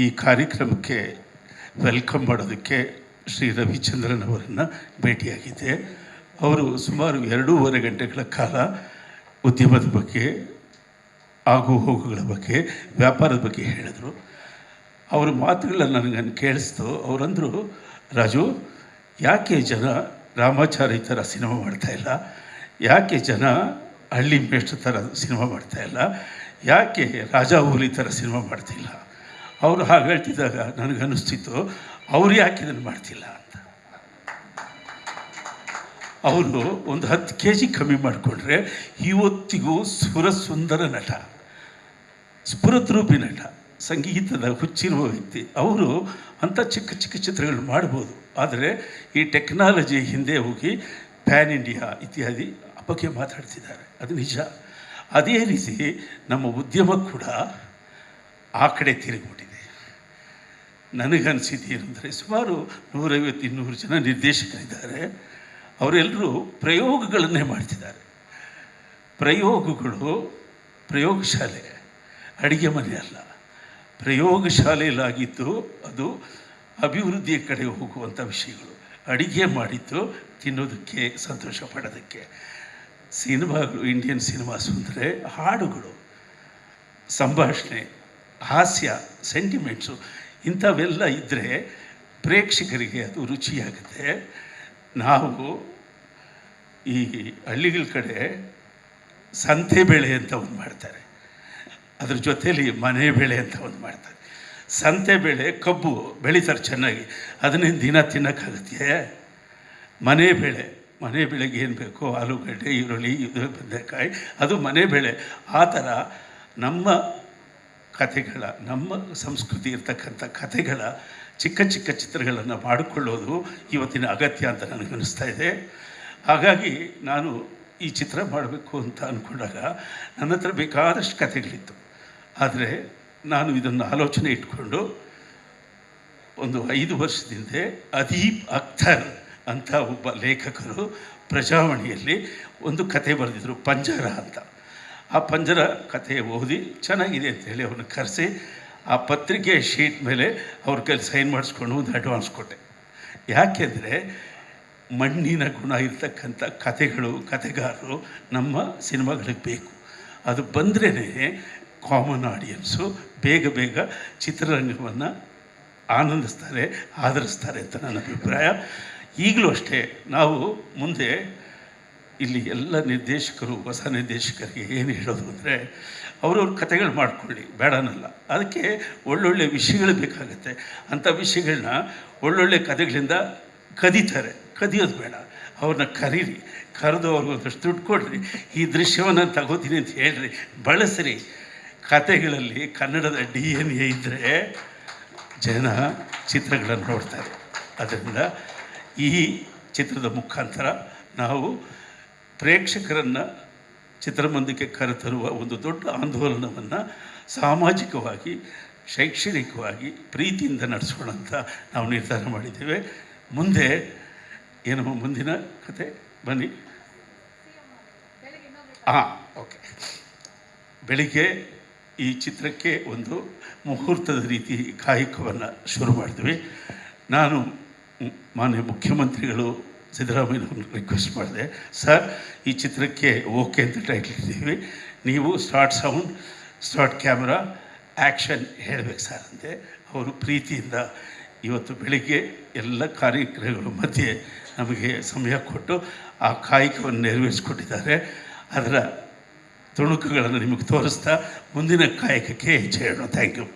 ಈ ಕಾರ್ಯಕ್ರಮಕ್ಕೆ ವೆಲ್ಕಮ್ ಮಾಡೋದಕ್ಕೆ ಶ್ರೀ ರವಿಚಂದ್ರನ್ ಅವರನ್ನು ಭೇಟಿಯಾಗಿದ್ದೆ ಅವರು ಸುಮಾರು ಎರಡೂವರೆ ಗಂಟೆಗಳ ಕಾಲ ಉದ್ಯಮದ ಬಗ್ಗೆ, ಆಗು ಹೋಗುಗಳ ಬಗ್ಗೆ, ವ್ಯಾಪಾರದ ಬಗ್ಗೆ ಹೇಳಿದರು. ಅವರ ಮಾತುಗಳನ್ನು ನನಗೆ ಕೇಳಿಸ್ತು. ಅವರಂದರು, ರಾಜು, ಯಾಕೆ ಜನ ರಾಮಾಚಾರಿ ಥರ ಸಿನಿಮಾ ಮಾಡ್ತಾಯಿಲ್ಲ ಯಾಕೆ ಜನ ಹಳ್ಳಿ ಮೇಷ್ಟ್ರ ಥರ ಸಿನಿಮಾ ಮಾಡ್ತಾಯಿಲ್ಲ ಯಾಕೆ ರಾಜಾ ಹುಲಿ ಥರ ಸಿನಿಮಾ ಮಾಡ್ತಿಲ್ಲ? ಅವರು ಹಾಗೆ ಹೇಳ್ತಿದ್ದಾಗ ನನಗನ್ನಿಸ್ತಿತ್ತು ಅವ್ರು ಯಾಕೆ ಇದನ್ನು ಮಾಡ್ತಿಲ್ಲ ಅಂತ. ಅವರು ಒಂದು ಹತ್ತು ಕೆ ಜಿ ಕಮ್ಮಿ ಮಾಡಿಕೊಂಡ್ರೆ ಇವತ್ತಿಗೂ ಸುರಸುಂದರ ನಟ ಸ್ಫುರದ್ರೂಪಿ ನಟ, ಸಂಗೀತದ ಹುಚ್ಚಿರುವ ವ್ಯಕ್ತಿ. ಅವರು ಅಂಥ ಚಿಕ್ಕ ಚಿಕ್ಕ ಚಿತ್ರಗಳು ಮಾಡ್ಬೋದು. ಆದರೆ ಈ ಟೆಕ್ನಾಲಜಿ ಹಿಂದೆ ಹೋಗಿ ಪ್ಯಾನ್ ಇಂಡಿಯಾ ಇತ್ಯಾದಿ ಬಗ್ಗೆ ಮಾತಾಡ್ತಿದ್ದಾರೆ. ಅದು ನಿಜ. ಅದೇ ರೀತಿ ನಮ್ಮ ಉದ್ಯಮ ಕೂಡ ಆ ಕಡೆ ತಿರುಗಿಬಿಟ್ಟಿದೆ. ನನಗನ್ಸಿದ್ದು ಏನಂದರೆ ಸುಮಾರು ನೂರೈವತ್ತು ಇನ್ನೂರು ಜನ ನಿರ್ದೇಶಕರಿದ್ದಾರೆ. ಅವರೆಲ್ಲರೂ ಪ್ರಯೋಗಗಳನ್ನೇ ಮಾಡ್ತಿದ್ದಾರೆ. ಪ್ರಯೋಗಗಳು ಪ್ರಯೋಗಶಾಲೆ, ಅಡುಗೆ ಮನೆ ಅಲ್ಲ. ಪ್ರಯೋಗಶಾಲೆಯಲ್ಲಾಗಿದ್ದು ಅದು ಅಭಿವೃದ್ಧಿಯ ಕಡೆ ಹೋಗುವಂಥ ವಿಷಯಗಳು. ಅಡಿಗೆ ಮಾಡಿದ್ದು ತಿನ್ನೋದಕ್ಕೆ, ಸಂತೋಷ ಪಡೋದಕ್ಕೆ. ಸಿನಿಮಾಗಳು, ಇಂಡಿಯನ್ ಸಿನಿಮಾಸ್ ಅಂದರೆ ಹಾಡುಗಳು, ಸಂಭಾಷಣೆ, ಹಾಸ್ಯ, ಸೆಂಟಿಮೆಂಟ್ಸು ಇಂಥವೆಲ್ಲ ಇದ್ದರೆ ಪ್ರೇಕ್ಷಕರಿಗೆ ಅದು ರುಚಿಯಾಗುತ್ತೆ. ನಾವು ಈ ಹಳ್ಳಿಗಳ ಕಡೆ ಸಂತೆ ಬೆಳೆ ಅಂತ ಒಂದು ಮಾಡ್ತಾರೆ. ಅದ್ರ ಜೊತೇಲಿ ಮನೆ ಬೆಳೆ ಅಂತ ಒಂದು ಮಾಡ್ತಾರೆ. ಸಂತೆ ಬೆಳೆ ಕಬ್ಬು ಬೆಳೀತಾರೆ ಚೆನ್ನಾಗಿ. ಅದನ್ನೇನು ದಿನ ತಿನ್ನೋಕ್ಕಾಗತ್ತೆ? ಮನೆ ಬೆಳೆ. ಮನೆ ಬೆಳೆಗೆ ಏನು ಬೇಕೋ? ಆಲೂಗಡ್ಡೆ, ಈರುಳ್ಳಿ ಬದನೆಕಾಯಿ. ಅದು ಮನೆ ಬೆಳೆ. ಆ ಥರ ನಮ್ಮ ಕಥೆಗಳ, ನಮ್ಮ ಸಂಸ್ಕೃತಿ ಇರ್ತಕ್ಕಂಥ ಕಥೆಗಳ, ಚಿಕ್ಕ ಚಿಕ್ಕ ಚಿತ್ರಗಳನ್ನು ಮಾಡಿಕೊಳ್ಳೋದು ಇವತ್ತಿನ ಅಗತ್ಯ ಅಂತ ನನಗೆ ನನಗನ್ನಿಸ್ತಾ ಇದೆ. ಹಾಗಾಗಿ ನಾನು ಈ ಚಿತ್ರ ಮಾಡಬೇಕು ಅಂತ ಅಂದ್ಕೊಂಡಾಗ ನನ್ನ ಹತ್ರ ಬೇಕಾದಷ್ಟು ಕಥೆಗಳಿತ್ತು. ಆದರೆ ನಾನು ಇದನ್ನು ಆಲೋಚನೆ ಇಟ್ಕೊಂಡು ಒಂದು ಐದು ವರ್ಷದಿಂದ ಅದೀಪ್ ಅಖ್ತರ್ ಅಂತ ಒಬ್ಬ ಲೇಖಕರು ಪ್ರಜಾವಾಣಿಯಲ್ಲಿ ಒಂದು ಕತೆ ಬರೆದಿದ್ದರು ಪಂಜರ ಅಂತ. ಆ ಪಂಜರ ಕಥೆ ಓದಿ ಚೆನ್ನಾಗಿದೆ ಅಂತ ಹೇಳಿ ಅವ್ರನ್ನ ಕರೆಸಿ ಆ ಪತ್ರಿಕೆ ಶೀಟ್ ಮೇಲೆ ಅವ್ರ ಕೈಲಿ ಸೈನ್ ಮಾಡಿಸ್ಕೊಂಡು ಒಂದು ಅಡ್ವಾನ್ಸ್ ಕೊಟ್ಟೆ. ಯಾಕೆಂದರೆ ಮಣ್ಣಿನ ಗುಣ ಇರ್ತಕ್ಕಂಥ ಕಥೆಗಳು, ಕಥೆಗಾರರು ನಮ್ಮ ಸಿನಿಮಾಗಳಿಗೆ ಬೇಕು. ಅದು ಬಂದ್ರೇ ಕಾಮನ್ ಆಡಿಯನ್ಸು ಬೇಗ ಬೇಗ ಚಿತ್ರರಂಗವನ್ನು ಆನಂದಿಸ್ತಾರೆ, ಆಧರಿಸ್ತಾರೆ ಅಂತ ನನ್ನ ಅಭಿಪ್ರಾಯ. ಈಗಲೂ ಅಷ್ಟೇ, ನಾವು ಮುಂದೆ ಇಲ್ಲಿ ಎಲ್ಲ ನಿರ್ದೇಶಕರು, ಹೊಸ ನಿರ್ದೇಶಕರಿಗೆ ಏನು ಹೇಳೋದು ಅಂದರೆ ಅವ್ರವ್ರ ಕಥೆಗಳು ಮಾಡ್ಕೊಳ್ಳಿ, ಬೇಡನಲ್ಲ. ಅದಕ್ಕೆ ಒಳ್ಳೊಳ್ಳೆ ವಿಷಯಗಳು ಬೇಕಾಗುತ್ತೆ. ಅಂಥ ವಿಷಯಗಳನ್ನ ಒಳ್ಳೊಳ್ಳೆ ಕಥೆಗಳಿಂದ ಕದೀತಾರೆ. ಕದಿಯೋದು ಬೇಡ. ಅವ್ರನ್ನ ಕರೀರಿ. ಕರೆದು ಅವ್ರಿಗೆ ಒಂದಷ್ಟು ದುಡ್ಡು ಕೊಡ್ರಿ. ಈ ದೃಶ್ಯವನ್ನು ತಗೋತೀನಿ ಅಂತ ಹೇಳ್ರಿ. ಬಳಸ್ರಿ. ಕತೆಗಳಲ್ಲಿ ಕನ್ನಡದ ಡಿ ಎನ್ ಎ ಇದ್ದರೆ ಜನ ಚಿತ್ರಗಳನ್ನು ನೋಡ್ತಾರೆ. ಅದರಿಂದ ಈ ಚಿತ್ರದ ಮುಖಾಂತರ ನಾವು ಪ್ರೇಕ್ಷಕರನ್ನು ಚಿತ್ರಮಂದಿರಕ್ಕೆ ಕರೆತರುವ ಒಂದು ದೊಡ್ಡ ಆಂದೋಲನವನ್ನು ಸಾಮಾಜಿಕವಾಗಿ, ಶೈಕ್ಷಣಿಕವಾಗಿ ಪ್ರೀತಿಯಿಂದ ನಡೆಸೋಣ ಅಂತ ನಾವು ನಿರ್ಧಾರ ಮಾಡಿದ್ದೇವೆ. ಮುಂದೆ ಏನು ಮುಂದಿನ ಕತೆ? ಬನ್ನಿ. ಹಾಂ ಓಕೆ. ಬೆಳಿಗ್ಗೆ ಈ ಚಿತ್ರಕ್ಕೆ ಒಂದು ಮುಹೂರ್ತದ ರೀತಿ ಕಾಯಕವನ್ನು ಶುರು ಮಾಡಿದ್ವಿ. ನಾನು ಮಾನ್ಯ ಮುಖ್ಯಮಂತ್ರಿಗಳು ಸಿದ್ದರಾಮಯ್ಯನವ್ರನ್ನ ರಿಕ್ವೆಸ್ಟ್ ಮಾಡಿದೆ, ಸರ್, ಈ ಚಿತ್ರಕ್ಕೆ ಓಕೆ ಅಂತ ಟೈಟ್ಲ್ ಇದ್ದೀವಿ ನೀವು start sound start camera action ಹೇಳಬೇಕು ಸರ್ ಅಂತೆ ಅವರು ಪ್ರೀತಿಯಿಂದ ಇವತ್ತು ಬೆಳಿಗ್ಗೆ ಎಲ್ಲ ಕಾರ್ಯಕ್ರಮಗಳ ಮಧ್ಯೆ ನಮಗೆ ಸಮಯ ಕೊಟ್ಟು ಆ ಕಾಯಕವನ್ನು ನೆರವೇರಿಸಿಕೊಟ್ಟಿದ್ದಾರೆ. ಅದರ ತುಣುಕುಗಳನ್ನು ನಿಮಗೆ ತೋರಿಸ್ತಾ ಮುಂದಿನ ಕಾಯಕಕ್ಕೆ ಹೆಜ್ಜೆ ಹೇಳೋಣ. Thank you